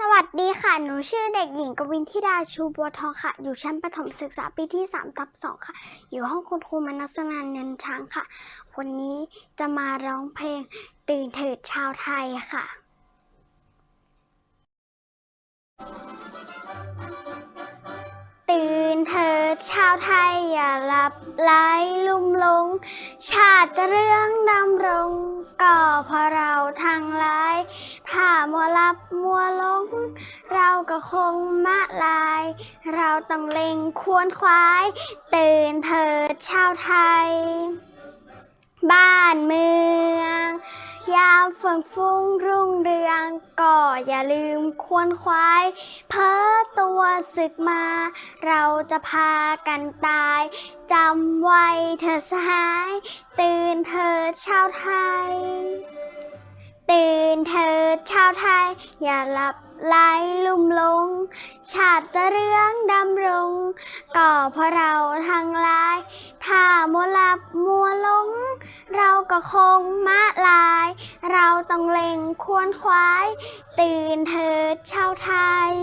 สวัสดีค่ะ หนูชื่อเด็กหญิงกวินทิดาชูบัวทองค่ะ อยู่ชั้นประถมศึกษาปีที่ 3 ทับ 2 ค่ะ อยู่ห้องคุณครูมนัสนันเนินช้างค่ะ วันนี้จะมาร้องเพลงตื่นเถิดชาวไทยค่ะาวไทยอย่าหลับไหลลุ่มลง ชาติเรื่องดำรงก็เพรเราทางหลาย ถ้ามัวลับมัวลง เราก็คงมะลาย เราต้องเล็งควรควาย ตื่นเถิดชาวไทย บ้านเมือง ยามเฟื่องฟุ้งรุ่งเรือง ก็อย่าลืมควรควาย เพ้อ ศึกมา เราจะพากันตายจำไว้เธอสหาย ตื่นเถิดชาวไทย ตื่นเถิดชาวไทย อย่าหลับไหลลุ่มหลง ชาติจะเรื่องดำรง ก็เพราะเราทั้งหลาย ถ้ามัวหลับมัวหลง เราก็คงมะลาย เราต้องเล็งควรควาย ตื่นเถิดชาวไทย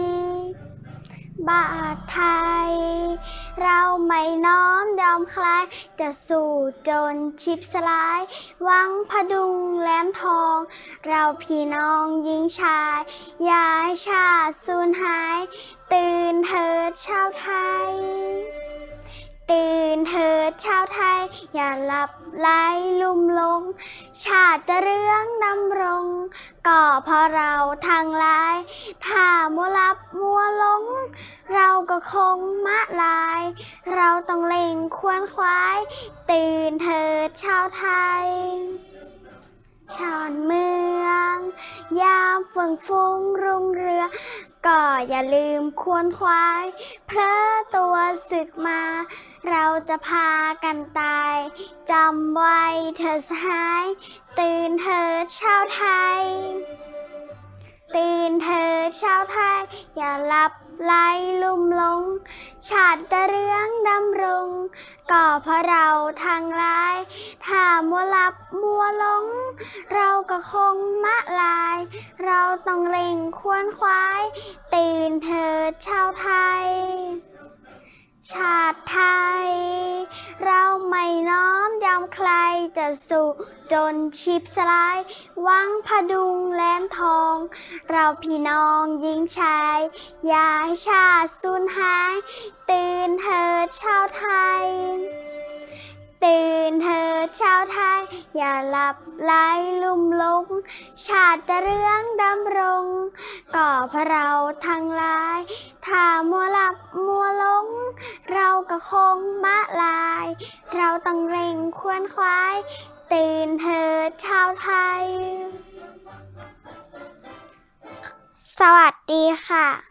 บาทไทย เราไม่น้อมยอมคลาย จะสู่จนชิบสลาย วังพดุงแหลมทอง เราพี่น้องยิงชาย ย้ายชาติสูญหาย ตื่นเถิดชาวไทย ตื่นเถิดชาวไทย อย่าหลับไหลลุ่มลง ชาติจะเรื่องดำรง ก็เพราะเราทางลาย ถ้ามัวหลับมัวหลง เราก็คงมะลาย เราต้องเล็งควรควาย ตื่นเถิดชาวไทยชานเมือง ยามเฟื่องฟุ้งรุ่งเรือง ก็อย่าลืมควรควาย เพลอตัวศึกมา เราจะพากันตายจำไว้เธอสหาย ตื่นเถิดชาวไทย ตื่นเถิดชาวไทย อย่าหลับไหลลุ่มหลง ชาติจะเรื่องดำรง ก็เพราะเราทางหลาย ถ้ามัวหลับมัวหลง เราก็คงมะลา เราต้องเล็งควรควาย ตื่นเถิดชาวไทย ชาติไทย เราไม่น้อมยอมใครจะสู่จนชิบสลาย วังพดุงแหลมทอง เราพี่น้องยิงชาย อย่าให้ชาติสูญหาย ตื่นเถิดชาวไทย ตื่น ชาวไทย อย่าหลับไหลลุ่มลง ชาติจะเรื่องดำรงก็เพราะเราทั้งหลาย ถ้ามัวหลับมัวลง เราก็คงมะลาย เราต้องเร่งควรควาย ตื่นเถิดชาวไทย สวัสดีค่ะ